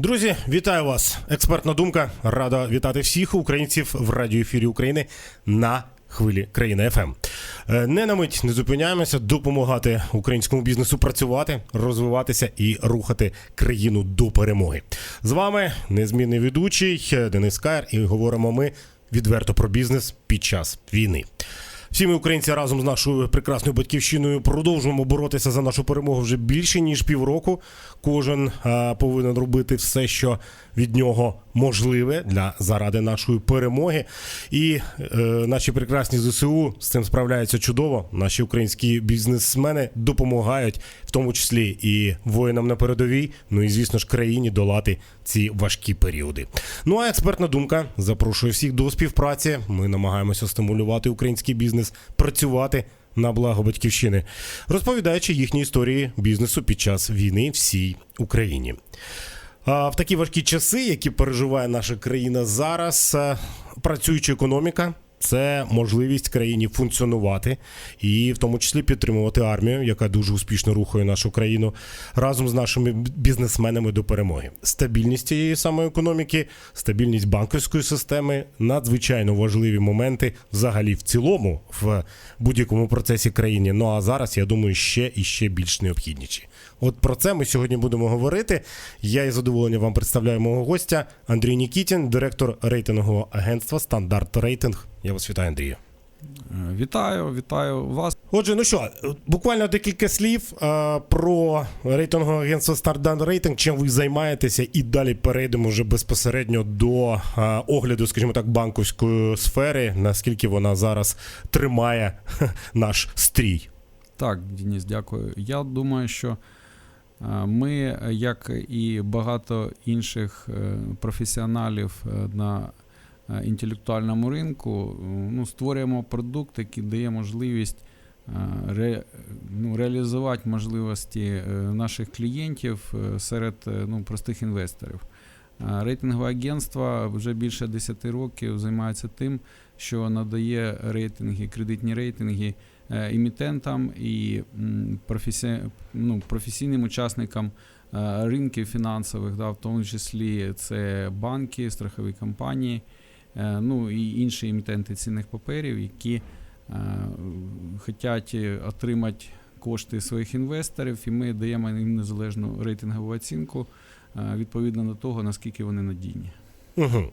Друзі, вітаю вас! Експертна думка. Рада вітати всіх українців в радіоефірі України на хвилі країни ФМ. Е, Не на мить не зупиняємося, допомагати українському бізнесу працювати, розвиватися і рухати країну до перемоги. З вами незмінний ведучий Денис Кайр, і говоримо ми відверто про бізнес під час війни. Всі ми, українці, разом з нашою прекрасною батьківщиною продовжуємо боротися за нашу перемогу вже більше ніж півроку. Кожен а, повинен робити все, що від нього можливе для заради нашої перемоги. І е, наші прекрасні ЗСУ з цим справляються чудово. Наші українські бізнесмени допомагають, в тому числі і воїнам на передовій. Ну і звісно ж країні долати ці важкі періоди. Ну а експертна думка запрошує всіх до співпраці. Ми намагаємося стимулювати український бізнес, працювати на благо батьківщини, розповідаючи їхні історії бізнесу під час війни всій Україні. В такі важкі часи, які переживає наша країна зараз, е, працююча економіка. Це можливість країні функціонувати і в тому числі підтримувати армію, яка дуже успішно рухає нашу країну разом з нашими бізнесменами до перемоги. Стабільність цієї самої економіки, стабільність банківської системи надзвичайно важливі моменти взагалі в цілому в будь-якому процесі країни. Ну а зараз я думаю, ще і ще більш необхідніші. От про це ми сьогодні будемо говорити. Я із задоволенням вам представляю мого гостя Андрій Нікітін, директор рейтингового агентства Стандарт Рейтинг. Я вас вітаю, Андрію. Е, Вітаю, вітаю вас. Отже, ну що, буквально декілька слів е, про рейтингове агентство Стандарт Рейтинг, чим ви займаєтеся, і далі перейдемо вже безпосередньо до е, огляду, скажімо так, банківської сфери, наскільки вона зараз тримає наш стрій. Так, Денис, дякую. Я думаю, що ми, як і багато інших професіоналів на інтелектуальному ринку, е, ну, створюємо продукт, який дає можливість е, ре, ну, реалізувати можливості е, наших клієнтів е, серед е, ну, простих інвесторів. Е, Рейтингове агентство вже більше 10 років займається тим, що надає рейтинги, кредитні рейтинги е, емітентам і професі... ну, професійним учасникам е, ринків фінансових, да, в тому числі це банки, страхові компанії, е, ну і інші емітенти цінних паперів, які е, хочуть отримати кошти своїх інвесторів, і ми даємо їм незалежну рейтингову оцінку е, відповідно до того, наскільки вони надійні. Угу.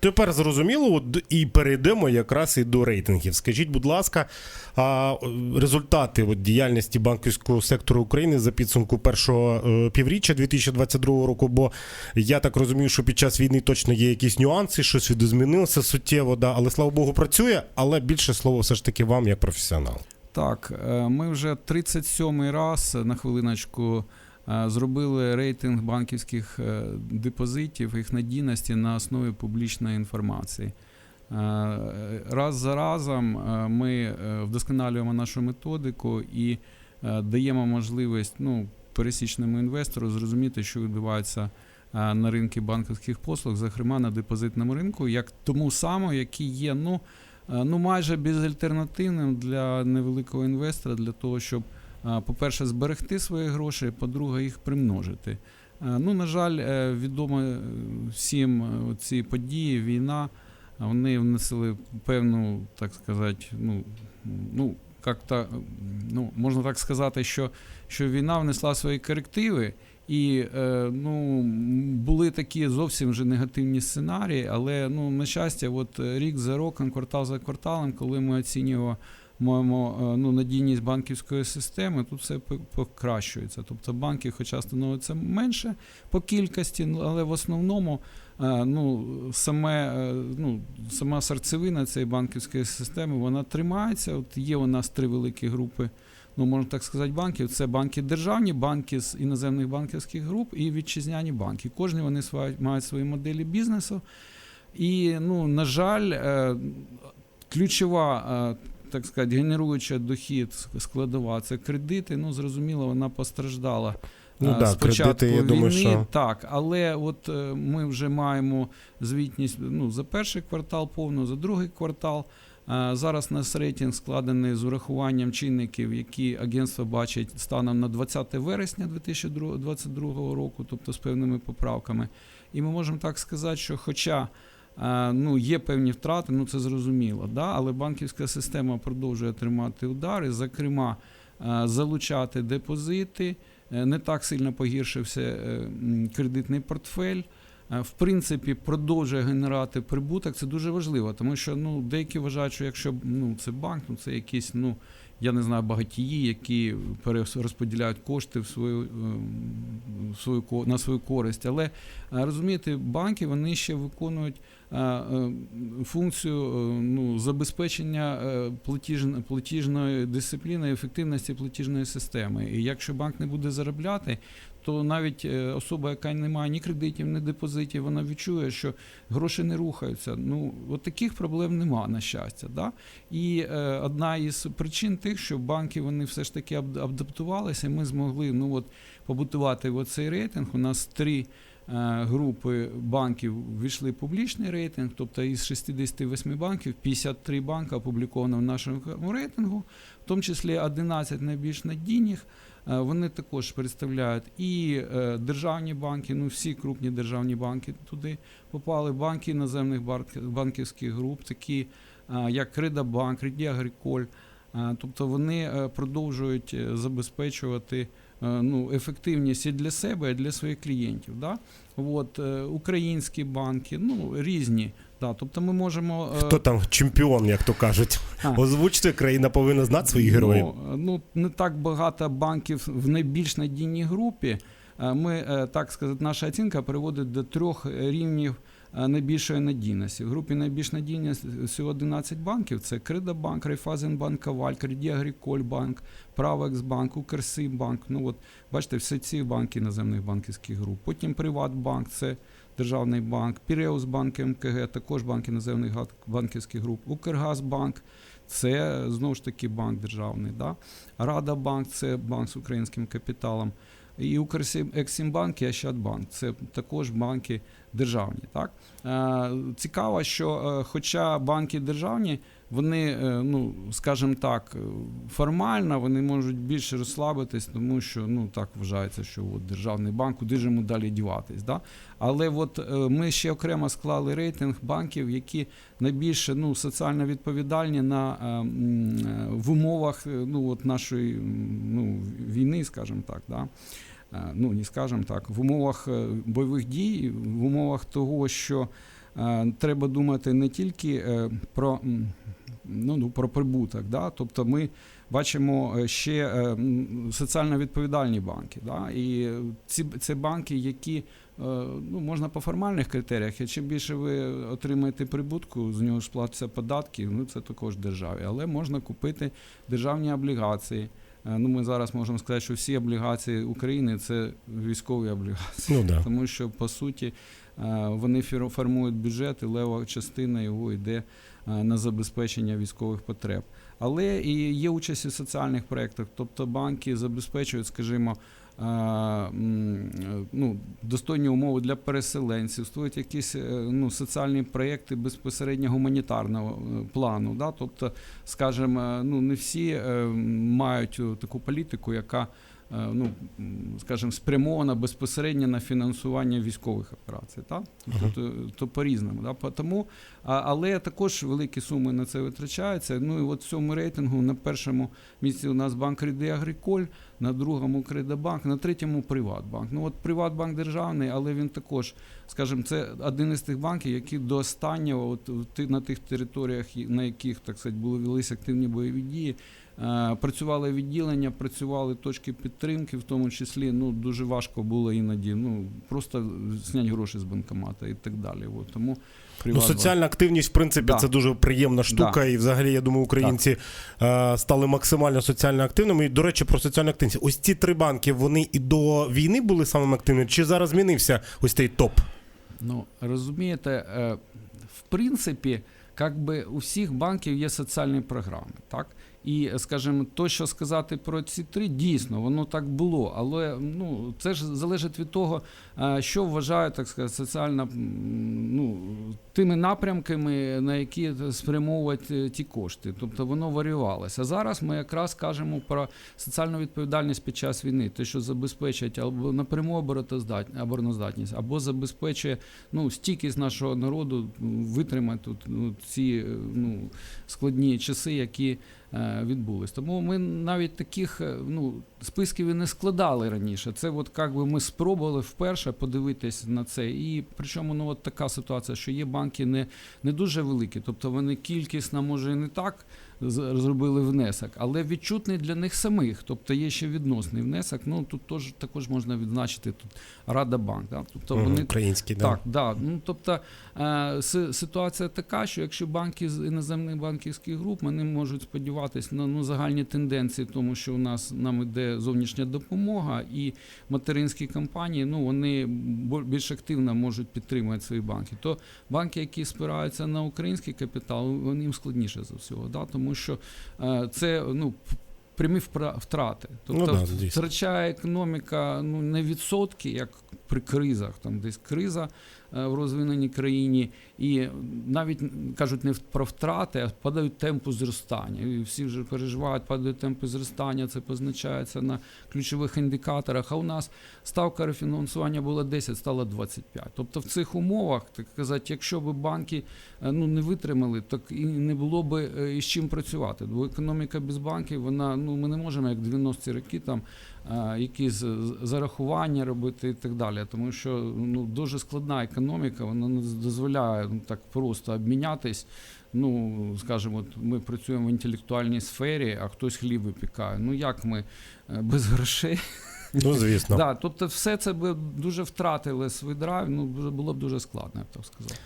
Тепер зрозуміло, і перейдемо якраз і до рейтингів. Скажіть, будь ласка, а, результати от, діяльності банківського сектору України за підсумку першого е, півріччя 2022 року. Бо я так розумію, що під час війни точно є якісь нюанси, щось відозмінилося суттєво, да, але слава Богу, працює. Але більше слово все ж таки вам, як професіонал. Так, е, ми вже 37-й раз на хвилиночку зробили рейтинг банківських е, депозитів, їх надійності на основі публічної інформації. Раз за разом е, ми е, вдосконалюємо нашу методику і даємо можливість ну, пересічному інвестору зрозуміти, що відбувається на ринку банківських послуг, зокрема на депозитному ринку, як тому самому, який є ну, ну, майже безальтернативним для невеликого інвестора, для того, щоб, по-перше, зберегти свої гроші, по-друге, їх примножити. Ну, на жаль, е, відомо всім е, ці події, війна, вони внесли певну, так сказати, ну, ну, як-то, ну, можна так сказати, що, що війна внесла свої корективи. І е, ну, були такі зовсім вже негативні сценарії, але ну, на щастя, от рік за роком, квартал за кварталом, коли ми оцінюємо маємо е, ну, надійність банківської системи, тут все покращується. Тобто банки, хоча становиться менше по кількості, ну, але в основному е, ну, саме, е, ну, сама серцевина цієї банківської системи вона тримається. От є у нас три великі групи. Ну, можна так сказати, банків. Це банки державні, банки з іноземних банківських груп і вітчизняні банки. Кожні вони мають свої моделі бізнесу. І, ну, на жаль, ключова, так сказати, генеруюча дохід складова це кредити. Ну, зрозуміло, вона постраждала. Ну е, да, з початку кредити, я війни, думаю, що- так, але от е, ми вже маємо звітність ну, за перший квартал повну, за другий квартал. Е, Зараз у нас рейтинг складений з урахуванням чинників, які агентство бачить станом на 20 вересня 2022 року, тобто з певними поправками. І ми можемо так сказати, що хоча ну, є певні втрати, ну це зрозуміло, да? але банківська система продовжує тримати удари, зокрема, е, залучати депозити, е, не так сильно погіршився е, кредитний портфель. Е, В принципі, продовжує генерувати прибуток. Це дуже важливо, тому що ну, деякі вважають, що якщо ну, це банк, ну це якісь, ну я не знаю, багатії, які перерозподіляють кошти в свою, в свою на свою користь. Але е, розумієте, банки вони ще виконують е, е, функцію е, ну, забезпечення е, платіж- платіжної дисципліни, ефективності платіжної системи. І якщо банк не буде заробляти, то навіть е, особа, яка не має ні кредитів, ні депозитів, вона відчує, що гроші не рухаються. Ну, от таких проблем нема, на щастя. Да? І е, одна із причин тих, що банки вони все ж таки адаптувалися, і ми змогли ну, от, побудувати от цей рейтинг. У нас три е, групи банків війшли в публічний рейтинг, тобто із 68 банків 53 банки опубліковано в нашому рейтингу, в тому числі 11 найбільш надійних. Е, Вони також представляють і е, державні банки, ну всі крупні державні банки туди попали, банки іноземних банківських груп, такі е, як Кредобанк, Агриколь. Е, Тобто вони е, продовжують е, забезпечувати е, ну, ефективність і для себе, і для своїх клієнтів. Да? От, е, українські банки, ну різні. Да, тобто ми можемо е, Хто там чемпіон, як то кажуть? А. Озвучте, країна повинна знати своїх героїв. Ну, ну не так багато банків в найбільш надійній групі. Е, Ми е, так сказати, наша оцінка приводить до трьох рівнів е, найбільшої надійності. В групі найбільш надійність всього 11 банків: це Кредобанк, Райфазенбанк, Каваль, Креді Агріколь Банк, Правексбанк, Укрсибанк. Ну от бачите, всі ці банки іноземних банківських груп. Потім Приватбанк, це державний банк, Піреусбанк МКГ, також банк іноземних банківських груп, Укргазбанк. Це знову ж таки банк державний. Да? Радабанк це банк з українським капіталом. І Укрексімбанк і Ощадбанк це також банки державні. Так? Е, цікаво, що е, хоча банки державні, вони, е, ну, скажімо так, формально вони можуть більше розслабитись, тому що ну, так вважається, що от, державний банк, куди ж йому далі діватись. Да? Але от ми ще окремо склали рейтинг банків, які найбільше ну, соціально відповідальні на, в умовах ну, от нашої ну, війни, скажімо так. Да? Е, Ну, не скажімо так, в умовах е, бойових дій, в умовах того, що е, треба думати не тільки про, ну, ну, про прибуток, да? тобто ми бачимо ще соціально відповідальні банки. Да? І ці, це банки, які ну, можна по формальних критеріях, і чим більше ви отримаєте прибутку, з нього ж платяться податки, ну це також державі. Але можна купити державні облігації. Е, Ну, ми зараз можемо сказати, що всі облігації України це військові облігації, Ну да. тому що по суті е, вони формують бюджет, і лева частина його йде е, на забезпечення військових потреб. Але і є участь у соціальних проєктах, тобто банки забезпечують, скажімо, ну, достойні умови для переселенців, створюють якісь е, ну, соціальні проєкти безпосередньо гуманітарного е, плану. Да? Тобто, скажімо, е, ну, не всі е, мають е, таку політику, яка е, ну, м, скажімо, спрямована безпосередньо на фінансування військових операцій. Так? Тобто, то, по-різному. Да? Тому, але також великі суми на це витрачаються. Ну і от в цьому рейтингу на першому місці у нас банк Ріди Агриколь, на другому Кредобанк, на третьому Приватбанк. Ну от Приватбанк державний, але він також, скажімо, це один із тих банків, які до останнього, от на тих територіях, на яких так сказати, були велися активні бойові дії. Е, Працювали відділення, працювали точки підтримки, в тому числі ну дуже важко було іноді. Ну просто зняти гроші з банкомата і так далі. От, тому Ну, соціальна активність, в принципі, Да. це дуже приємна штука. І взагалі, я думаю, українці е, стали максимально соціально активними. І, до речі, про соціальну активність. Ось ці три банки, вони і до війни були самими активними, чи зараз змінився ось цей топ? Ну, розумієте, е, в принципі, як би у всіх банків є соціальні програми, так? І, скажімо, то, що сказати про ці три, дійсно, воно так було. Але ну, це ж залежить від того, що вважають, так сказати, соціально, ну, тими напрямками, на які спрямовувати е, ті кошти. Тобто воно варіювалося. Зараз ми якраз кажемо про соціальну відповідальність під час війни, те, що забезпечить або напряму обороноздатність, або забезпечує ну, стійкість нашого народу витримати ну, ці е, ну, складні часи, які е, відбулись. Тому ми навіть таких ну, списків і не складали раніше. Це от як би ми спробували вперше подивитись на це. І причому ну, от така ситуація, що є банки не, не дуже великі, тобто вони кількісно, може, і не так зробили внесок, але відчутний для них самих. Тобто є ще відносний внесок. Ну тут тож, також можна відзначити тут Рада Банк. Да? Тобто вони Український, да. так, да. Ну тобто е, ситуація така, що якщо банки з іноземних банківських груп вони можуть сподіватися на ну, загальні тенденції, тому що у нас нам іде зовнішня допомога, і материнські компанії ну вони більш активно можуть підтримувати свої банки. То банки, які спираються на український капітал, вони їм складніше за всього, да? тому що е, це ну. Прямі втрати, тобто Ну да, втрачає економіка ну не відсотки, як при кризах, там десь криза е, в розвиненій країні, і навіть кажуть не про втрати, а падають темпи зростання. І всі вже переживають, падають темпи зростання. Це позначається на ключових індикаторах. А у нас ставка рефінансування була 10, стала 25. Тобто в цих умовах, так казати, якщо б банки е, ну не витримали, так і не було б е, із чим працювати. Бо економіка без банків, вона ну ми не можемо як 90-ті роки там якісь зарахування робити і так далі. Тому що ну дуже складна економіка, вона не дозволяє ну, так просто обмінятись. Ну, скажімо, ми працюємо в інтелектуальній сфері, а хтось хліб випікає. Ну як ми е, без грошей? Ну, звісно. Да, тобто, все це би дуже втратили свій драйв. Ну було б дуже складно, я б так сказав.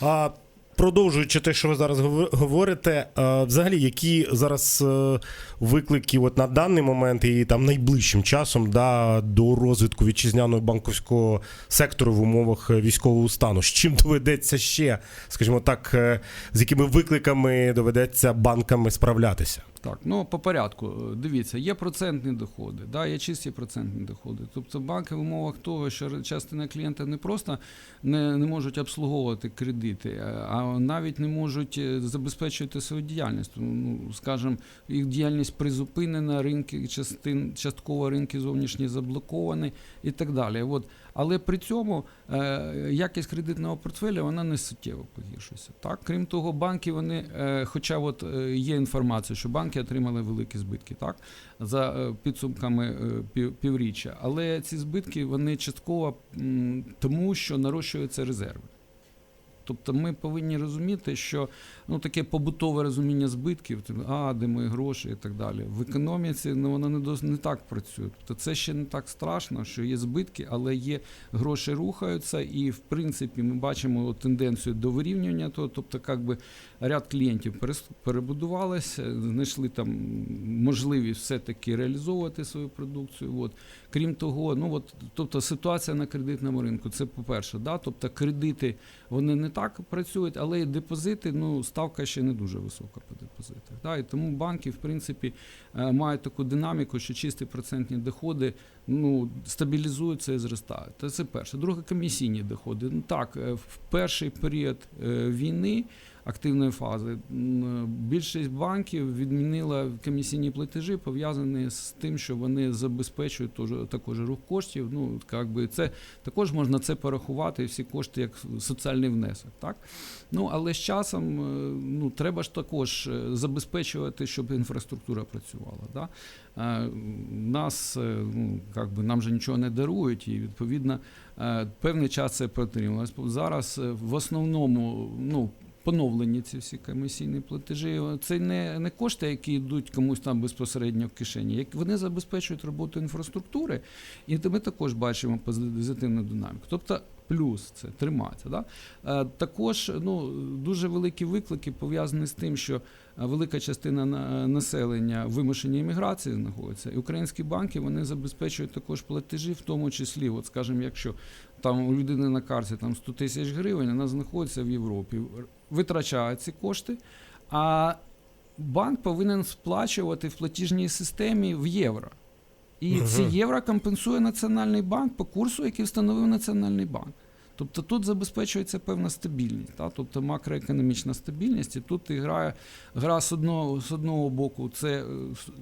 А продовжуючи те, що ви зараз говор- говорите, взагалі, які зараз е, виклики от на даний момент і там найближчим часом да, до розвитку вітчизняного банківського сектору в умовах е, військового стану? З чим доведеться ще, скажімо так, е, з якими викликами доведеться банками справлятися? Так, ну по порядку. Е, Дивіться, є процентні доходи, да, є чисті процентні доходи. Тобто банки в умовах того, що частина клієнта не просто не, не можуть обслуговувати кредити, а- а навіть не можуть е, забезпечувати свою діяльність. Ну, скажімо, їх діяльність призупинена, ринки частин, частково ринки зовнішні заблоковані і так далі. От. Але при цьому е, якість кредитного портфеля вона не суттєво погіршується. Так? Крім того, банки, вони, е, хоча от, е, є інформація, що банки отримали великі збитки так? за підсумками пів, півріччя, але ці збитки вони частково тому, що нарощуються резерви. Тобто ми повинні розуміти, що ну, таке побутове розуміння збитків, типу, а, де мої гроші і так далі. В економіці ну, воно не, дос- не так працює. Тобто це ще не так страшно, що є збитки, але є гроші рухаються, і в принципі ми бачимо от тенденцію до вирівнювання. того. Тобто, як би ряд клієнтів перебудувалися, знайшли там можливість все-таки реалізовувати свою продукцію. От. Крім того, ну от тобто ситуація на кредитному ринку, це по-перше, да? тобто кредити вони не так працюють, але і депозити, ну ставка ще не дуже висока по депозитах. Да? І тому банки, в принципі, е, мають таку динаміку, що чисті процентні доходи ну, стабілізуються і зростають. Та це перше. Друге, комісійні доходи. Ну так, е, в перший період е, війни. Активної фази більшість банків відмінила комісійні платежі, пов'язані з тим, що вони забезпечують також рух коштів. Ну як би це також можна це порахувати, всі кошти як соціальний внесок. Так ну але з часом е, ну треба ж також е, забезпечувати, щоб інфраструктура працювала. Да? Е, Нас ну як би нам же нічого не дарують, і відповідно певний час це потрібно. Зараз в основному ну. Поновлені ці всі комісійні платежі. Це не, не кошти, які йдуть комусь там безпосередньо в кишені. Як вони забезпечують роботу інфраструктури, і ми також бачимо позитивну динаміку. Тобто плюс це тримається. Да? Е, Також ну, дуже великі виклики пов'язані з тим, що е, велика частина населення в вимушеній імміграції знаходиться. І українські банки вони забезпечують також платежі, в тому числі, от скажімо, якщо там у людини на карті там 100 тисяч гривень, вона знаходиться в Європі, витрачає ці кошти, а банк повинен сплачувати в платіжній системі в євро. І угу. ці євро компенсує Національний банк по курсу, який встановив Національний банк. Тобто тут забезпечується певна стабільність, та? тобто макроекономічна стабільність, і тут грає гра з одного, з одного боку це е,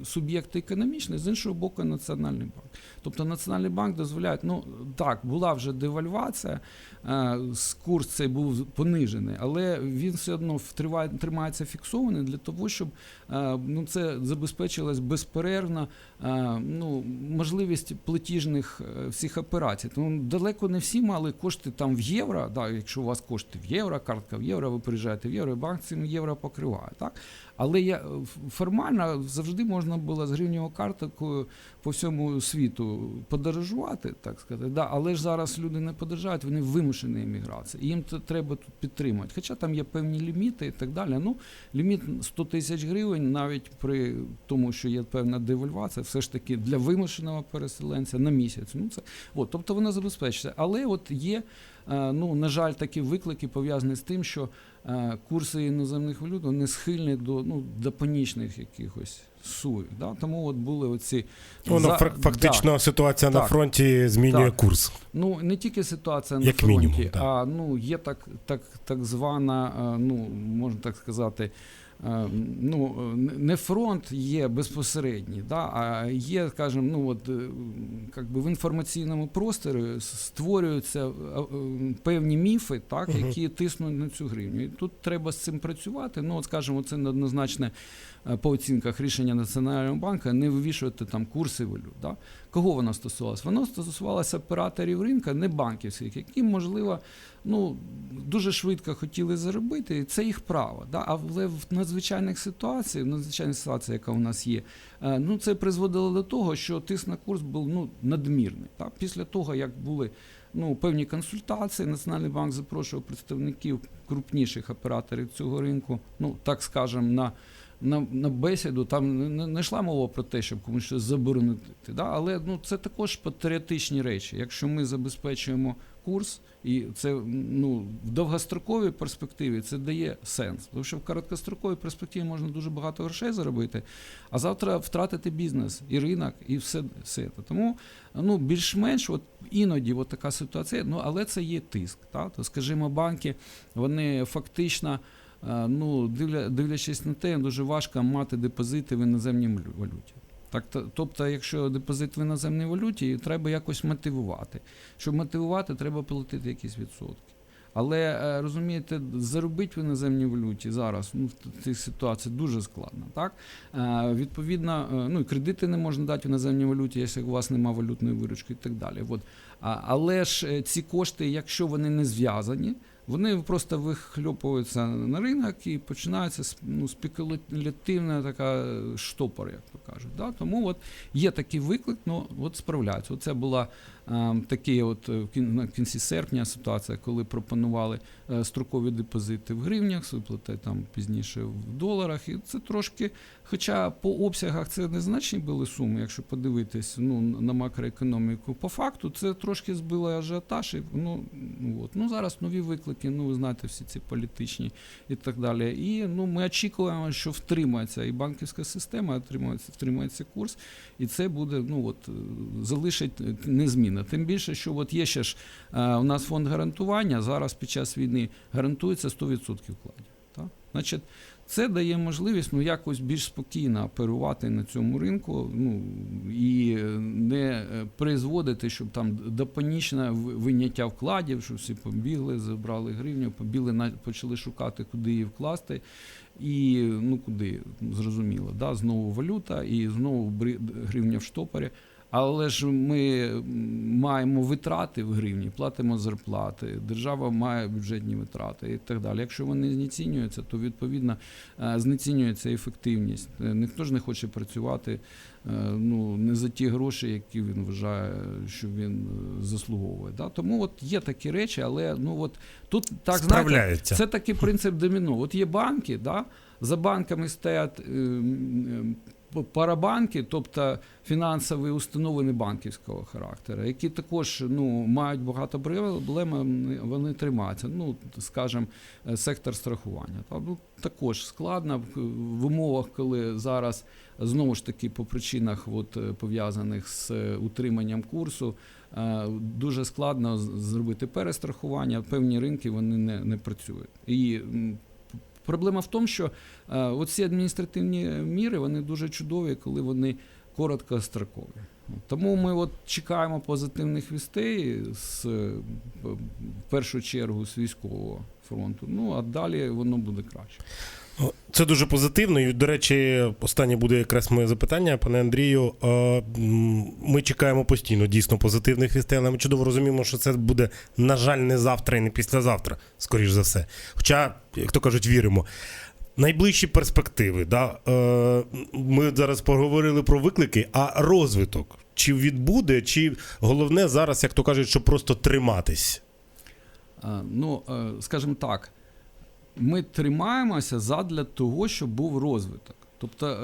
суб'єкти економічні, з іншого боку Національний банк. Тобто Національний банк дозволяє, ну так, була вже девальвація, е, курс цей був понижений, але він все одно втриває, тримається фіксований для того, щоб е, ну, це забезпечилось безперервно е, ну, можливість платіжних всіх операцій. Тому далеко не всі мали кошти там в євро. Да, якщо у вас кошти в євро, картка в євро, ви приїжджаєте в євро, банк цим євро покриває. Так? Але я, формально завжди можна було з гривневою карткою по всьому світу подорожувати, так сказати. Да, але ж зараз люди не подорожують, вони вимушені еміграції. Їм це треба тут підтримати. Хоча там є певні ліміти і так далі. Ну, ліміт 100 тисяч гривень, навіть при тому, що є певна девальвація, все ж таки для вимушеного переселенця на місяць. Ну, це, от, тобто вона забезпечиться. Але от є, е, ну, на жаль, такі виклики пов'язані з тим, що е, курси іноземних валют вони схильні до, ну, до панічних якихось суй. Да? Тому от були оці. Воно за- фак- фактично ситуація на фронті змінює Так. курс. Ну не тільки ситуація на Як фронті, мінімум, так. а ну є так, так, так звана, е, ну можна так сказати. Е, Ну, не фронт є безпосередній, да, а є, скажімо, ну от е, как би в інформаційному просторі створюються е, певні міфи, так, які тиснуть на цю гривню. І тут треба з цим працювати. Ну, от скажімо, це неоднозначне по оцінках рішення Національного банку не вивішувати там курси валют. Да? Кого воно стосувалося? Воно стосувалося операторів ринку, не банківських, які, можливо, ну, дуже швидко хотіли заробити, це їх право. Да? Але в надзвичайних ситуаціях, в надзвичайній ситуації, яка у нас є, е, ну, це призводило до того, що тиск на курс був ну, надмірний. Так? Після того, як були ну, певні консультації, Національний банк запрошував представників крупніших операторів цього ринку, ну, так скажемо, на на, на бесіду там не- не, йшла мова про те, щоб комусь щось заборонити. Да? Але ну, це також патріотичні речі. Якщо ми забезпечуємо курс, і це ну, в довгостроковій перспективі це дає сенс. Тому що в короткостроковій перспективі можна дуже багато грошей заробити, а завтра втратити бізнес і ринок, і все, все це. Тому ну, більш-менш от іноді от така ситуація, ну, але це є тиск. Та? То, скажімо, банки, вони фактично. Е, ну, дивля, дивлячись на те, дуже важко мати депозити в іноземній валюті. Так, то- тобто, якщо депозит в іноземній валюті, треба якось мотивувати. Щоб мотивувати, треба платити якісь відсотки. Але е, розумієте, заробити в іноземній валюті зараз ну, в цій ситуації дуже складно. Так? Е, Відповідно, ну, і кредити не можна дати в іноземній валюті, якщо у вас немає валютної виручки і так далі. От. Але ж ці кошти, якщо вони не зв'язані, вони просто вихльопуються на ринок і починається ну, спекулятивна така штопор, як то кажуть. Да? Тому от є такий виклик, ну от справляються. Оце була е, такий от е, на кінці серпня ситуація, коли пропонували е, строкові депозити в гривнях, виплати там пізніше в доларах. І це трошки, хоча по обсягах це незначні були суми, якщо подивитись ну, на макроекономіку, по факту це трошки збило ажіотаж. І, ну, от. ну, зараз нові виклики, ну ви знаєте, всі ці політичні і так далі. І ну, ми очікуємо, що втримається і банківська система, втримається, втримається курс, і це буде ну, от, залишить е, незмінно. Тим більше, що от є ще ж е, у нас фонд гарантування, зараз під час війни гарантується 100% вкладів. Так? Значить, це дає можливість ну, якось більш спокійно оперувати на цьому ринку ну, і не е, призводити, щоб там до панічного виняття вкладів, що всі побігли, забрали гривню, побігли, почали шукати, куди її вкласти. І ну куди зрозуміло, да, знову валюта і знову гривня в штопорі. Але ж ми маємо витрати в гривні, платимо зарплати, держава має бюджетні витрати і так далі. Якщо вони знецінюються, то відповідно е, знецінюється ефективність. Е, Ніхто ж не хоче працювати е, ну, не за ті гроші, які він вважає, що він заслуговує. Да? Тому от є такі речі, але ну от тут так знаєте, це такий принцип доміно. От є банки, да? за банками стоять е, м, е, парабанки, тобто фінансові установи банківського характеру, які також ну, мають багато проблем, вони- тримаються. Ну, скажімо, е, сектор страхування. Ну, також складно в- умовах, коли зараз знову ж таки по причинах от, е, пов'язаних з е, утриманням курсу. дуже складно зробити перестрахування. Певні ринки вони не, не працюють. І проблема в тому, що е, оці адміністративні міри вони дуже чудові, коли вони короткострокові. Тому ми от чекаємо позитивних вістей з е, в першу чергу з військового фронту. Ну а далі воно буде краще. Це дуже позитивно. І, до речі, останнє буде якраз моє запитання, пане Андрію. Е, Ми чекаємо постійно дійсно позитивних вістей, але ми чудово розуміємо, що це буде, на жаль, не завтра і не післязавтра, скоріш за все. Хоча, як то кажуть, віримо. Найближчі перспективи. Да? Е, Ми зараз поговорили про виклики, а розвиток чи відбуде, чи головне зараз, як то кажуть, що просто триматись. Ну, е, скажімо так, ми тримаємося задля того, щоб був розвиток. Тобто е,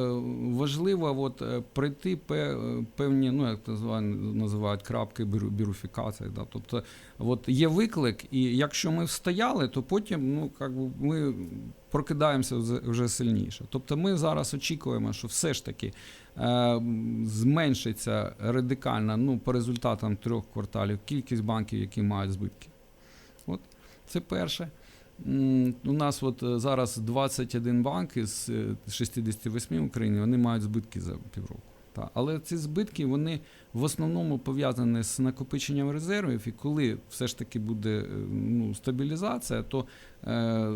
важливо от, е, пройти е, певні, ну як називають, крапки бірифікації. Да? Тобто, от є виклик, і якщо ми встояли, то потім ну, как би ми прокидаємося вже сильніше. Тобто ми зараз очікуємо, що все ж таки е, зменшиться радикально ну, по результатам трьох кварталів кількість банків, які мають збитки. От це перше. У нас от е, зараз 21 банк із е, 68 в Україні, вони мають збитки за півроку. Та. Але ці збитки вони в основному пов'язані з накопиченням резервів, і коли все ж таки буде е, ну, стабілізація, то е,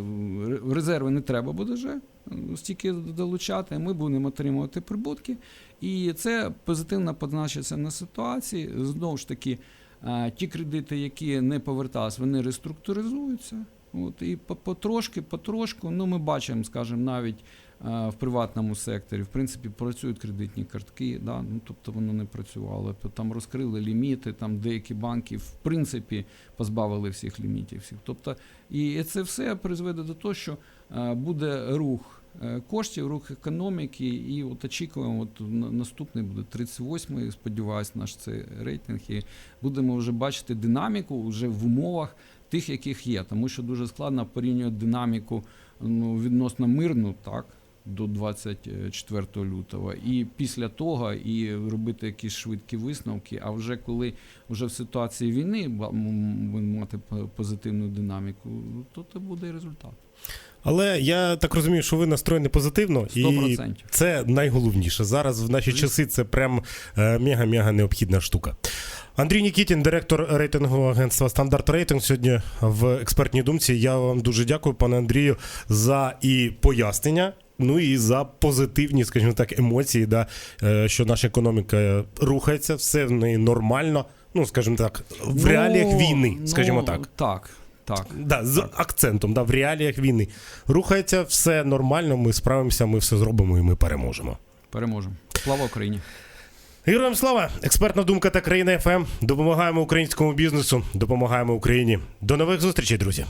резерви не треба буде вже е, стільки долучати, ми будемо отримувати прибутки. І це позитивно позначиться на ситуації. Знову ж таки, е, ті кредити, які не повертались, вони реструктуризуються. От, і потрошки, потрошку, ну ми бачимо, скажімо, навіть е, в приватному секторі, в принципі, працюють кредитні картки, да? ну, тобто воно не працювало. Там розкрили ліміти, там деякі банки, в принципі, позбавили всіх лімітів. Всіх. Тобто, і це все призведе до того, що е, буде рух е, коштів, рух економіки, і от очікуємо, от на- наступний буде 38-й, сподіваюсь, наш цей рейтинг, і будемо вже бачити динаміку вже в умовах тих, яких є, тому що дуже складно порівнювати динаміку ну, відносно мирну, так. До 24 лютого, і після того і робити якісь швидкі висновки. А вже коли вже в ситуації війни мати позитивну динаміку, то це буде і результат. Але я так розумію, що ви настроєні позитивно, і 100%. це найголовніше. Зараз в наші часи це прям е, мега-мега необхідна штука. Андрій Нікітін, директор рейтингового агентства Стандарт Рейтинг, сьогодні в експертній думці. Я вам дуже дякую, пане Андрію, за і пояснення. Ну і за позитивні, скажімо так, емоції, да, е, що наша економіка рухається, все в неї нормально. Ну, скажімо так, в реаліях війни, скажімо ну, так. Так, так. Да, з акцентом, да, в реаліях війни. Рухається все нормально, ми справимося, ми все зробимо і ми переможемо. Переможемо. Слава Україні! Героям слава! Експертна думка та країна ФМ. Допомагаємо українському бізнесу, допомагаємо Україні. До нових зустрічей, друзі.